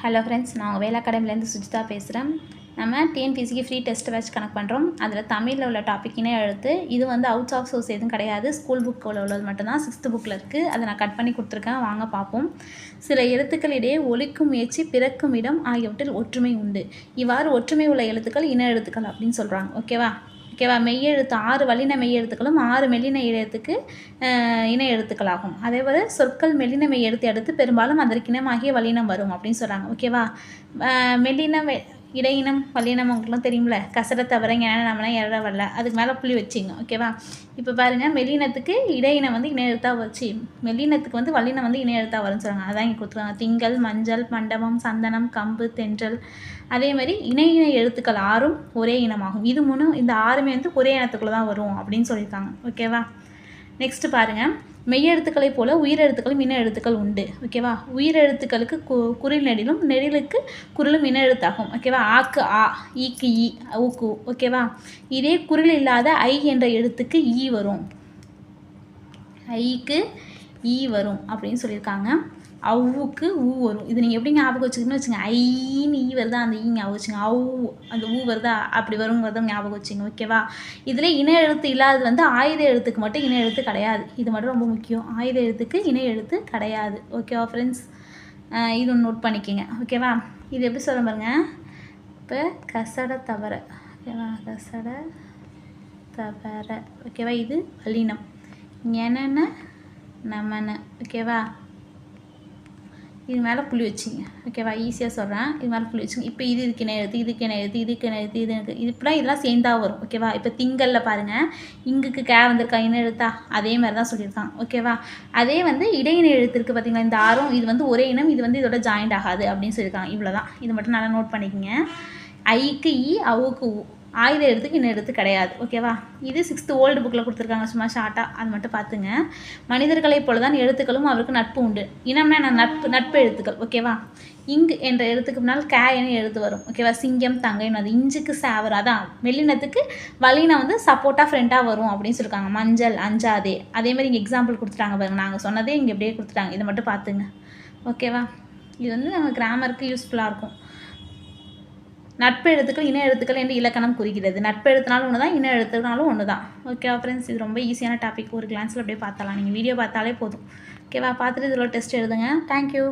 Hello friends நான் உங்கள் வேலை அகாடமிலேருந்து சுஜிதா பேசுகிறேன் நம்ம டிஎன்பிசிக்கு ஃப்ரீ டெஸ்ட் வச்சு கனெக்ட் பண்ணுறோம் அதில் தமிழில் உள்ள டாபிக் எழுத்து. இது வந்து அவுட் ஆஃப் சோர்ஸ் எதுவும் கிடையாது. ஸ்கூல் புக்கில் உள்ளது மட்டும்தான். சிக்ஸ்த்து புக்கில் இருக்குது அதை நான் கட் பண்ணி கொடுத்துருக்கேன். வாங்க பார்ப்போம். சில எழுத்துக்களிடையே ஒழிக்கும் முயற்சி பிறக்கும் இடம் ஆகியவற்றில் ஒற்றுமை உண்டு. இவ்வாறு ஒற்றுமை உள்ள எழுத்துக்கள் இன எழுத்துக்கள் அப்படின்னு சொல்கிறாங்க ஓகேவா ஓகேவா? மெய்யெழுத்து ஆறு வல்லின மெய்யெழுத்துக்களும் ஆறு மெல்லின எழுத்துக்கு இணை எழுத்துக்களாகும். அதே போல் சொற்கள் மெல்லின மெய் எழுத்து அடுத்து பெரும்பாலும் அதற்கு இனமாகிய வல்லினம் வரும் அப்படின்னு சொல்கிறாங்க ஓகேவா? மெலின மெல்லின இடையினம் வல்லினம் உங்களுக்குலாம் தெரியும்ல? கசரை தவிர ஞான நம்மளாம் எழ வரல. அதுக்கு மேலே புள்ளி வச்சிங்க ஓகேவா இப்போ பாருங்கள் மெல்லினத்துக்கு இடையினம் வந்து இணையெழுத்தாக வச்சு மெல்லினத்துக்கு வந்து வல்லினம் வந்து இணையெழுத்தாக வரும்னு சொல்கிறாங்க அதான் இங்கே கொடுத்துருக்காங்க. திங்கள் மஞ்சள் மண்டபம் சந்தனம் கம்பு தென்றல். அதே மாதிரி இணை இணை எழுத்துக்கள் ஆறும் ஒரே இனமாகும். இது மூணும் இந்த ஆறுமே வந்து ஒரே இனத்துக்குள்ளே தான் வரும் அப்படின்னு சொல்லியிருக்காங்க ஓகேவா நெக்ஸ்ட்டு பாருங்கள் மெய்யெழுத்துக்களைப் போல உயிரெழுத்துக்களும் இன எழுத்துக்கள் உண்டு. ஓகேவா உயிரெழுத்துக்களுக்கு கு குரில் நெடிலும் நெடிலுக்கு குரிலும் இன எழுத்தாகும். ஓகேவா ஆக்கு ஆ ஈக்கு ஈ ஊக்கு ஓகேவா இதே குரில் இல்லாத ஐ என்ற எழுத்துக்கு ஈ வரும். ஐக்கு ஈ வரும் அப்படின்னு சொல்லியிருக்காங்க. அவ்வுக்கு ஊ வரும். இது நீங்கள் எப்படி ஞாபகம் வச்சுக்கணும்னு வச்சுங்க ஐன்னு ஈ வருதா அந்த ஈ ஞாபகம் வச்சுங்க. அவு அந்த ஊ வருதா அப்படி வருங்கிறத ஞாபகம் வச்சுங்க ஓகேவா இதில் இணை எழுத்து இல்லாதது வந்து ஆயுத எழுத்துக்கு மட்டும் இணை எழுத்து கிடையாது. இது மட்டும் ரொம்ப முக்கியம். ஆயுத எழுத்துக்கு இணை எழுத்து கிடையாது. ஓகேவா ஃப்ரெண்ட்ஸ் இது ஒன்று நோட் பண்ணிக்கோங்க. ஓகேவா இது எப்படி சொல்ல பாருங்க. இப்போ கசட தவற. ஓகேவா கசட தவற. ஓகேவா இது வல்லினம். என்னென்ன நமன ஓகேவா இது மேலே புளி வச்சுங்க. ஓகேவா ஈஸியாக சொல்கிறேன் இது மேலே புளி வச்சுங்க. இப்போ இது இதுக்கு என்ன எழுத்து? இதுக்கு என்ன எழுத்து? இதுக்கு என்ன எழுத்து? இது எனக்கு இது இப்படிலாம் இதெல்லாம் சேர்ந்தா வரும். ஓகேவா இப்போ திங்களில் பாருங்கள் இங்குக்கு கே வந்திருக்கா. என்ன எழுத்தா? அதே மாதிரி தான் சொல்லியிருக்கான் ஓகேவா அதே வந்து இடையின எழுத்து இருக்குது பார்த்தீங்களா இந்த ஆறும் இது வந்து ஒரே இனம் இது வந்து இதோட ஜாயிண்ட் ஆகாது அப்படின்னு சொல்லியிருக்காங்க இவ்வளோ தான் இது மட்டும் நல்லா நோட் பண்ணிக்கோங்க. ஐக்கு இ e, அவுக்கு உ ஆயுத எழுத்துக்கு இன்னும் எழுத்து கிடையாது. ஓகேவா இது சிக்ஸ்த்து ஓல்டு புக்கில் கொடுத்துருக்காங்க. சும்மா ஷார்ட்டாக அது மட்டும் பார்த்துங்க. மனிதர்களைப் போல தான் எழுத்துக்களும் அவருக்கு நட்பு உண்டு. இனம்னா நான் நட்பு நட்பு எழுத்துக்கள். ஓகேவா இங்கு என்ற எழுத்துக்கு முன்னால் கே என எழுத்து வரும். ஓகேவா சிங்கம் தங்கைன்னு அது இஞ்சுக்கு சேவர். அதான் மெல்லினத்துக்கு வலினா வந்து சப்போர்ட்டாக ஃப்ரெண்டாக வரும் அப்படின்னு சொல்லியிருக்காங்க மஞ்சள் அஞ்சாதே. அதே மாதிரி இங்கே எக்ஸாம்பிள் கொடுத்துட்டாங்க பாருங்க. நாங்கள் சொன்னதே இங்கே எப்படியே கொடுத்துட்டாங்க. இதை மட்டும் பார்த்துங்க. ஓகேவா இது வந்து நம்ம கிராமருக்கு யூஸ்ஃபுல்லாக இருக்கும். நட்பு எழுத்துக்கள் இன எழுத்துக்கள் என்று இலக்கணம் குறிக்கிறது நட்பு எழுத்துனாலும் ஒன்று தான் இன எழுத்துனாலும் ஒன்று தான் ஓகேவா ஃப்ரெண்ட்ஸ் இது ரொம்ப ஈஸியான டாபிக் ஒரு கிளான்ஸில் அப்படியே பார்த்தலாம் நீங்கள் வீடியோ பார்த்தாலே போதும். ஓகேவா பார்த்துட்டு இதில் டெஸ்ட் எழுதுங்க. தேங்க்யூ